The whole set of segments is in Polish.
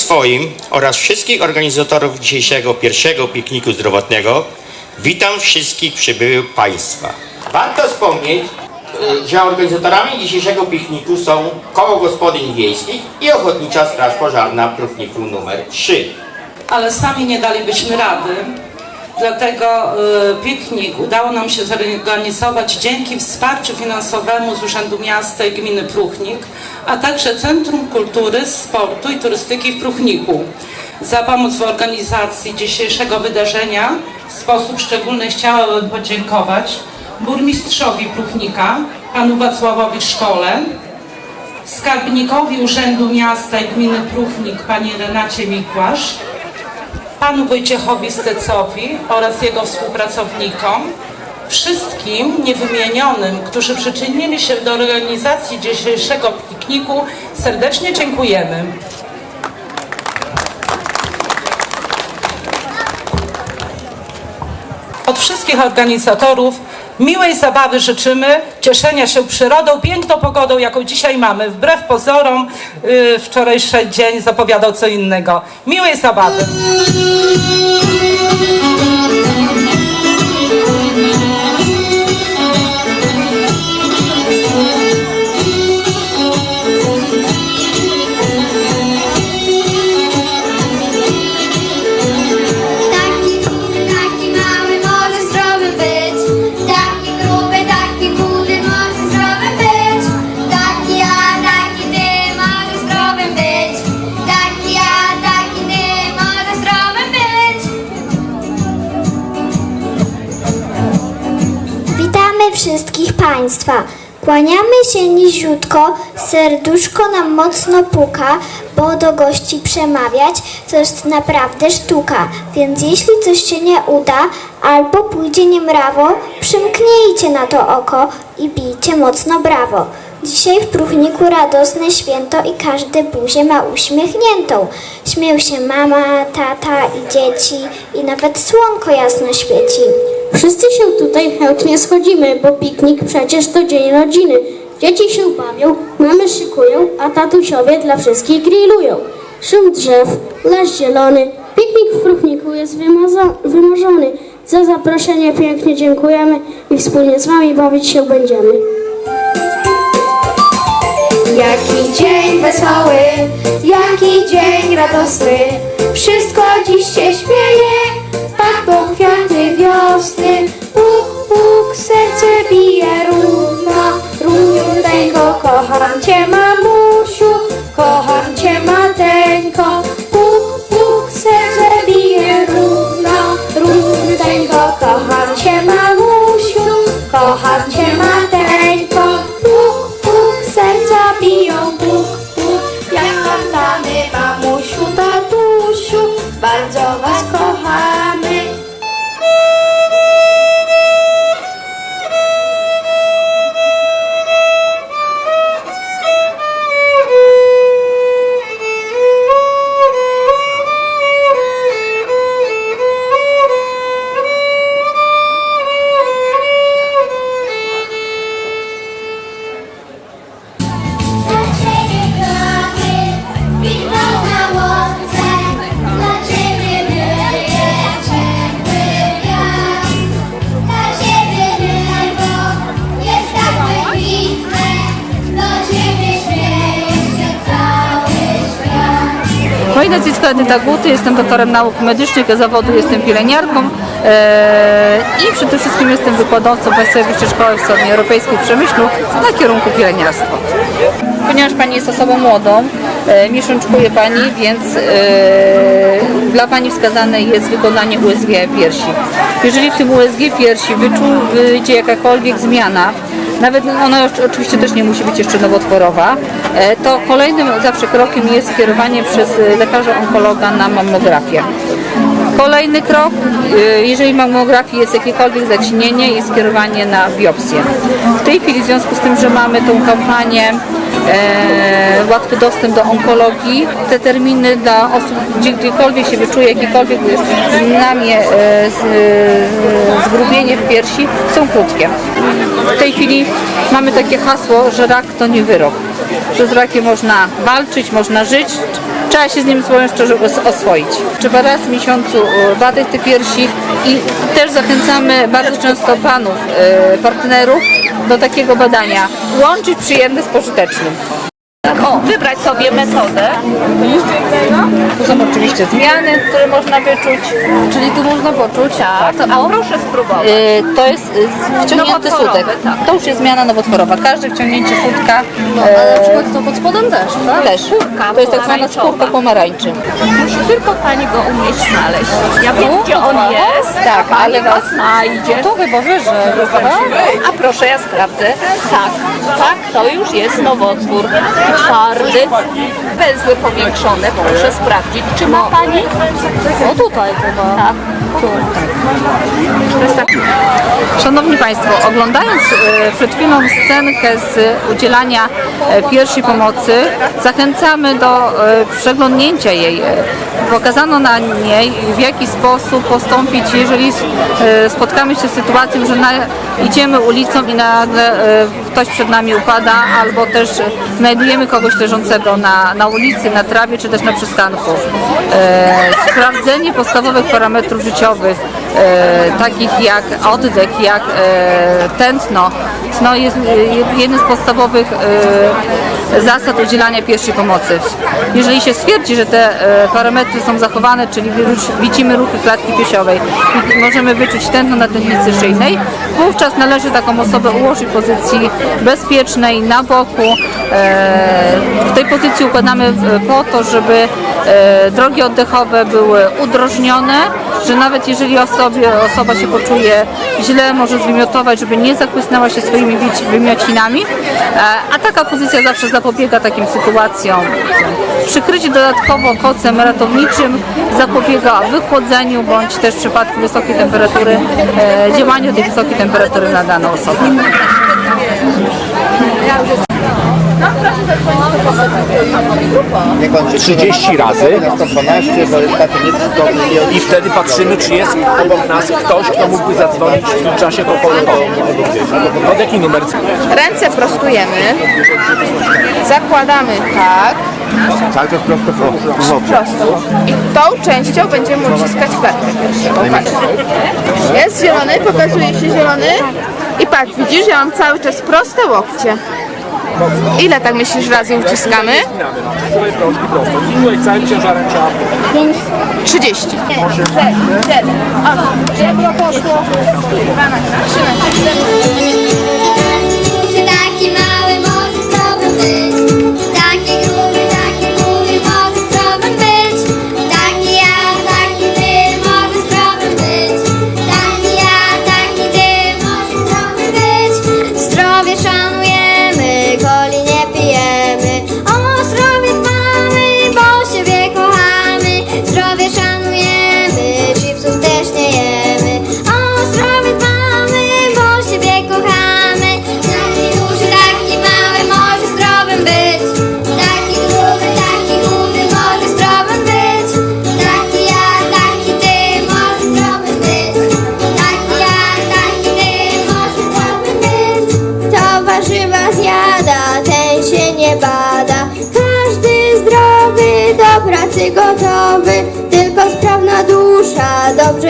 swoim oraz wszystkich organizatorów dzisiejszego pierwszego pikniku zdrowotnego witam wszystkich przybyłych Państwa. Warto wspomnieć, y, że organizatorami dzisiejszego pikniku są Koło Gospodyń Wiejskich i Ochotnicza Straż Pożarna w pikniku numer 3. ale sami nie dalibyśmy rady. Dlatego y, piknik udało nam się zorganizować dzięki wsparciu finansowemu z Urzędu Miasta i Gminy Pruchnik, a także Centrum Kultury, Sportu i Turystyki w Pruchniku. Za pomoc w organizacji dzisiejszego wydarzenia w sposób szczególny chciałabym podziękować burmistrzowi Pruchnika, panu Wacławowi Szkole, skarbnikowi Urzędu Miasta i Gminy Pruchnik, pani Renacie Mikłasz, panu Wojciechowi Stecowi oraz jego współpracownikom, wszystkim niewymienionym, którzy przyczynili się do organizacji dzisiejszego pikniku, serdecznie dziękujemy. Od wszystkich organizatorów miłej zabawy życzymy, cieszenia się przyrodą, piękną pogodą, jaką dzisiaj mamy. Wbrew pozorom yy, wczorajszy dzień zapowiadał co innego. Miłej zabawy. Państwa. Kłaniamy się niziutko, serduszko nam mocno puka, bo do gości przemawiać to jest naprawdę sztuka. Więc jeśli coś się nie uda, albo pójdzie niemrawo, przymknijcie na to oko i bijcie mocno brawo. Dzisiaj w Pruchniku radosne święto i każdy buzię ma uśmiechniętą. Śmieją się mama, tata i dzieci i nawet słonko jasno świeci. Wszyscy się tutaj chętnie schodzimy, bo piknik przecież to dzień rodziny. Dzieci się bawią, mamy szykują, a tatusiowie dla wszystkich grillują. Szum drzew, las zielony, piknik w Pruchniku jest wymarzony. Za zaproszenie pięknie dziękujemy i wspólnie z Wami bawić się będziemy. Jaki dzień wesoły, jaki dzień radosny, wszystko dziś się śmieje, pachną kwiaty wiosny, puk, puk, serce bije równo, równeńko, kocham Cię mamusiu, kocham Cię mateńko, Edyta Guty, jestem doktorem nauk medycznych, zawodu jestem pielęgniarką e, i przede wszystkim jestem wykładowcą Państwowej Wyższej Szkoły Wschodnioeuropejskiej w Przemyślu na kierunku pielęgniarstwa. Ponieważ Pani jest osobą młodą, e, miesiączkuje Pani, więc e, dla Pani wskazane jest wykonanie USG piersi. Jeżeli w tym USG piersi wyjdzie jakakolwiek zmiana, nawet ona oczywiście też nie musi być jeszcze nowotworowa, e, to kolejnym zawsze krokiem jest skierowanie przez lekarza onkologa na mammografię. Kolejny krok, y, jeżeli w mammografii jest jakiekolwiek zacienienie, jest skierowanie na biopsję. W tej chwili w związku z tym, że mamy tą kampanię e, łatwy dostęp do onkologii, te terminy dla osób, gdzie, gdziekolwiek się wyczuje jakiekolwiek znamie, e, z, e, zgrubienie w piersi, są krótkie. W tej chwili mamy takie hasło, że rak to nie wyrok, że z rakiem można walczyć, można żyć, trzeba się z nim powiem szczerze os- oswoić. Trzeba raz w miesiącu e, badać te piersi i też zachęcamy bardzo często panów, e, partnerów do takiego badania. Łączyć przyjemne z pożytecznym. O, wybrać sobie metodę. Tu są oczywiście zmiany, które można wyczuć. Czyli tu można poczuć, a, to, a proszę spróbować. E, To jest e, wciągnięty sutek. tak. To już jest zmiana nowotworowa. Każde wciągnięcie sutka No, ale na przykład to pod spodem też, tak? też. Skórka To jest tak zwana pomarańczowa. skórka pomarańczy. Musi tylko Pani go umieć znaleźć. Ja wiem, gdzie on jest, Tak, a ale Pani go was- znajdzie. To chyba wyżej. A proszę, ja sprawdzę. Tak, tak, to już jest nowotwór. Twardy, węzły powiększone. Proszę sprawdzić, czy ma Pani? O tutaj chyba. Tak. Szanowni Państwo, oglądając e, przed chwilą scenkę z udzielania e, pierwszej pomocy, zachęcamy do e, przeglądnięcia jej. Pokazano na niej, w jaki sposób postąpić, jeżeli spotkamy się z sytuacją, że idziemy ulicą i nagle ktoś przed nami upada, albo też znajdujemy kogoś leżącego na, na ulicy, na trawie, czy też na przystanku. Sprawdzenie podstawowych parametrów życiowych, e, takich jak oddech, jak e, tętno, no jest e, jednym z podstawowych e, zasad udzielania pierwszej pomocy. Jeżeli się stwierdzi, że te e, parametry są zachowane, czyli wi- widzimy ruchy klatki piersiowej możemy wyczuć tętno na tętnicy szyjnej, wówczas należy taką osobę ułożyć w pozycji bezpiecznej, na boku. E, W tej pozycji układamy e, po to, żeby e, drogi oddechowe były udrożnione, że nawet jeżeli osobie, osoba się poczuje źle, może zwymiotować, żeby nie zakłysnęła się swoimi wymiocinami, E, a taka pozycja zawsze zapobiega takim sytuacjom. Przykrycie dodatkowo kocem ratowniczym zapobiega wychłodzeniu bądź też w przypadku wysokiej temperatury e, działaniu tej wysokiej temperatury na daną osobę. 30 razy 112, bo jest taki nieprzytomny i wtedy patrzymy, czy jest obok nas ktoś, kto mógłby zadzwonić w tym czasie do pogotowu. Pod jaki numer? Ręce prostujemy, zakładamy tak, cały czas prosto prosto. I tą częścią będziemy uciskać. Patrz. Jest zielony, pokazuje się zielony. I patrz, widzisz, ja mam cały czas proste łokcie. Ile tak myślisz razy uciskamy? Całym ciężarem ciała. 30. 6, 7, 8, żeby poszło. 12, 13, 14. Taki mały może zdrowy być, taki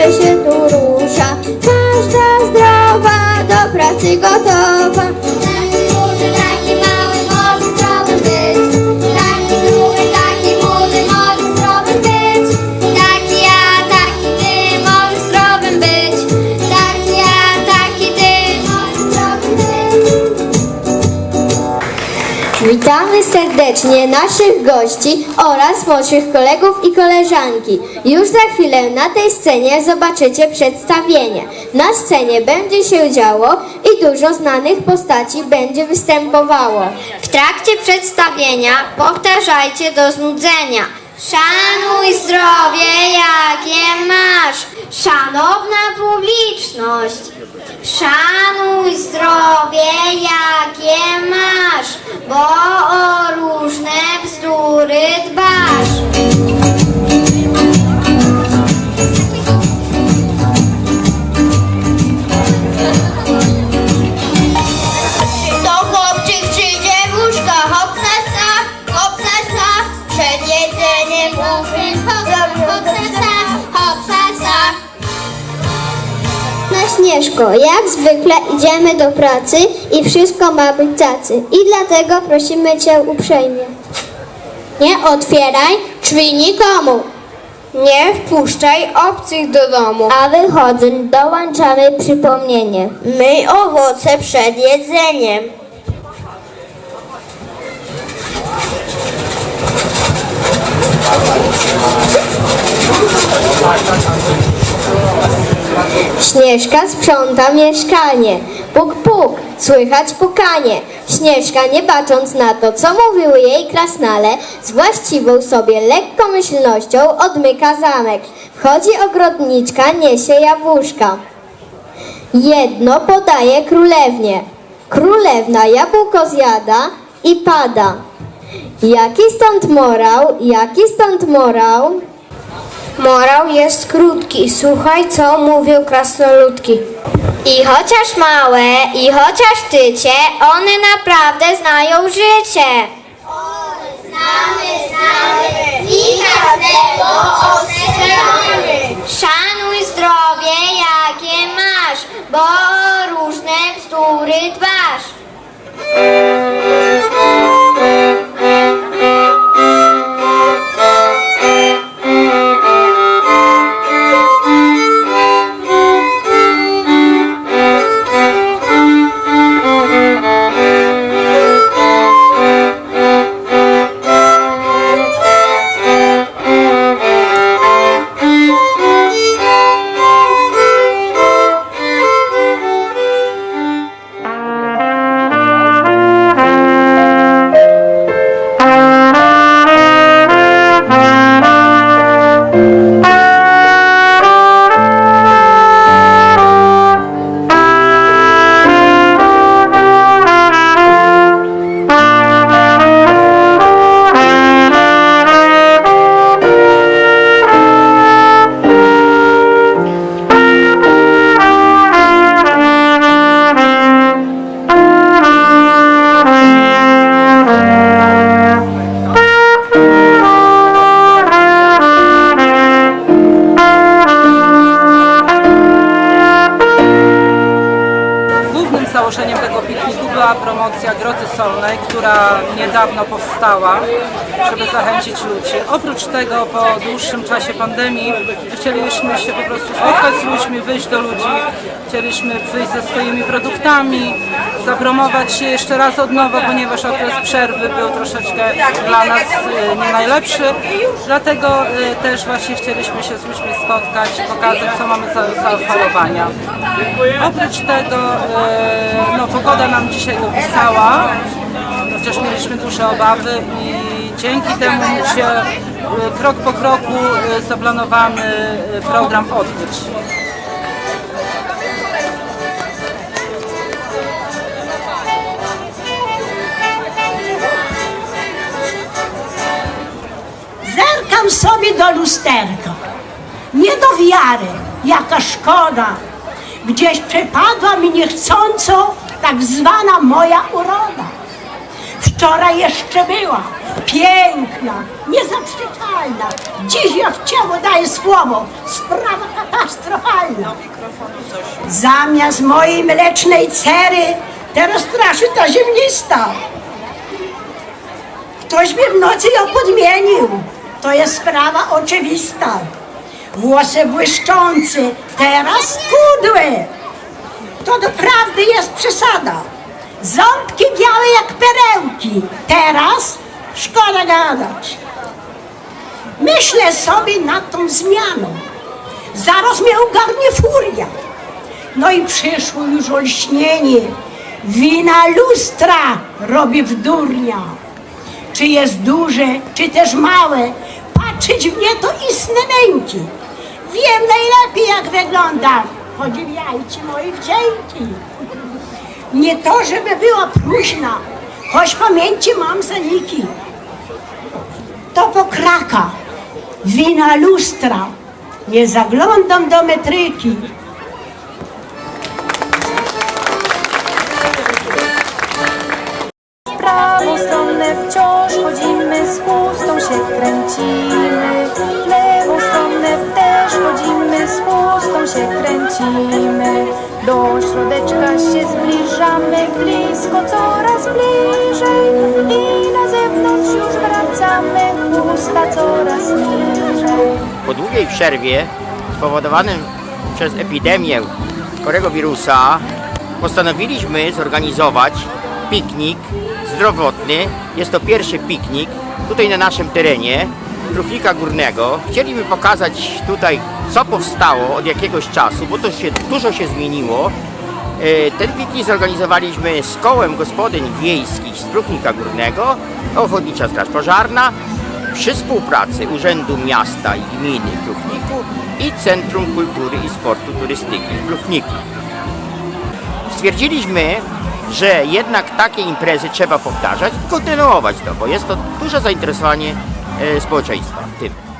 dobrze się tu rusza. Każda zdrowa, do pracy gotowa. Serdecznie naszych gości oraz młodszych kolegów i koleżanki. Już za chwilę na tej scenie zobaczycie przedstawienie. Na scenie będzie się działo i dużo znanych postaci będzie występowało. W trakcie przedstawienia powtarzajcie do znudzenia. Szanuj zdrowie, jakie masz, szanowna publiczność. Szanuj zdrowie, jakie masz, bo o różne bzdury dbasz. Jak zwykle idziemy do pracy i wszystko ma być cacy. I dlatego prosimy Cię uprzejmie. Nie otwieraj drzwi nikomu. Nie wpuszczaj obcych do domu. A wychodząc dołączamy przypomnienie. Myj owoce przed jedzeniem. Śnieżka sprząta mieszkanie. Puk, puk, słychać pukanie. Śnieżka, nie bacząc na to, co mówiły jej krasnale, z właściwą sobie lekkomyślnością odmyka zamek. Wchodzi ogrodniczka, niesie jabłuszka. Jedno podaje królewnie. Królewna jabłko zjada i pada. Jaki stąd morał, jaki stąd morał? Morał jest krótki. Słuchaj, co mówią krasnoludki. I chociaż małe, i chociaż tycie, one naprawdę znają życie. Znamy, znamy, i każdego ostrzeżamy. Szanuj zdrowie, jakie masz, bo o różne bzdury dbasz. Niedawno powstała, żeby zachęcić ludzi. Oprócz tego po dłuższym czasie pandemii chcieliśmy się po prostu spotkać z ludźmi, wyjść do ludzi, chcieliśmy wyjść ze swoimi produktami, zapromować się jeszcze raz od nowa, ponieważ okres przerwy był troszeczkę dla nas y, nie najlepszy, dlatego y, też właśnie chcieliśmy się z ludźmi spotkać, pokazać co mamy za zaoferowania. Oprócz tego e, no, pogoda nam dzisiaj dopisała, chociaż mieliśmy duże obawy i dzięki temu się e, krok po kroku e, zaplanowany e, program odbyć. Zerkam sobie do lusterka. Nie do wiary, jaka szkoda. Gdzieś przepadła mi niechcąco tak zwana moja uroda. Wczoraj jeszcze była piękna, niezaprzeczalna. Dziś ja w ciało daję słowo. Sprawa katastrofalna. Zamiast mojej mlecznej cery teraz straszy ta ziemnista. Ktoś by w nocy ją podmienił. To jest sprawa oczywista. Włosy błyszczące, teraz kudły. To doprawdy jest przesada. Ząbki białe jak perełki, teraz szkoda gadać. Myślę sobie nad tą zmianą. Zaraz mnie ogarnie furia. No i przyszło już olśnienie. Wina lustra robi w durnia czy jest duże, czy też małe. Patrzeć w nie to istne męki. Wiem najlepiej, jak wygląda. Podziwiajcie moje wdzięki. Nie to, żeby była próżna, choć pamięci mam zaniki. To pokraka, wina lustra. Nie zaglądam do metryki. W wciąż chodzimy, z chustą się kręcimy. W lewą stronę też chodzimy, z chustą się kręcimy. Do środeczka się zbliżamy blisko, coraz bliżej. I na zewnątrz już wracamy, usta coraz niżej. Po długiej przerwie spowodowanym przez epidemię chorego wirusa postanowiliśmy zorganizować piknik zdrowotny. Jest to pierwszy piknik tutaj na naszym terenie Truchnika Górnego. Chcieliby pokazać tutaj, co powstało od jakiegoś czasu, bo to się, dużo się zmieniło. E, Ten piknik zorganizowaliśmy z kołem gospodyń wiejskich z Truchnika Górnego, Ochotnicza Straż Pożarna, przy współpracy Urzędu Miasta i Gminy w Truchniku i Centrum Kultury i Sportu Turystyki w Truchniku. Stwierdziliśmy, że jednak takie imprezy trzeba powtarzać i kontynuować to, bo jest to duże zainteresowanie społeczeństwa tym.